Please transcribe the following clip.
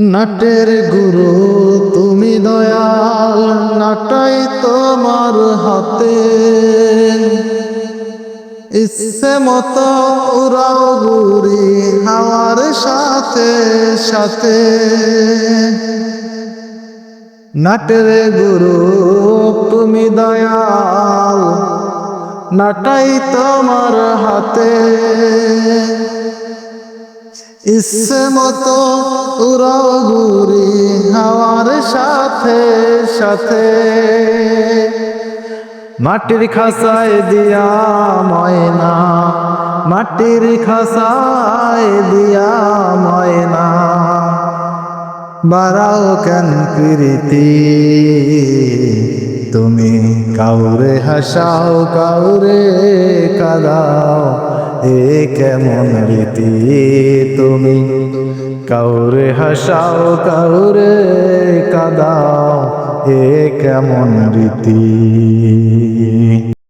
নাটের গুরু, তুমি দয়াল, নাটাই তোমার হাতে। ইচ্ছে মতো উড়াও গুরি হাওয়ার সাথে সাথে। নাটের গুরু, তুমি দয়াল, নাটাই তোমার হাতে। ইচ্ছে মতো উড়াও ঘুরি হাওয়ার সাথে সাথে। মাটির খাসায় দিয়া ময়না, মাটির খাসায় দিয়া ময়না। বাড়াও কেন প্রীতি, তুমি কাউরে হাসাও, কাউরে কাদাও। এ কেমন রীতি তুমি? কাউরে হাসাও কাউরে কাদাও এ কেমন রীতি?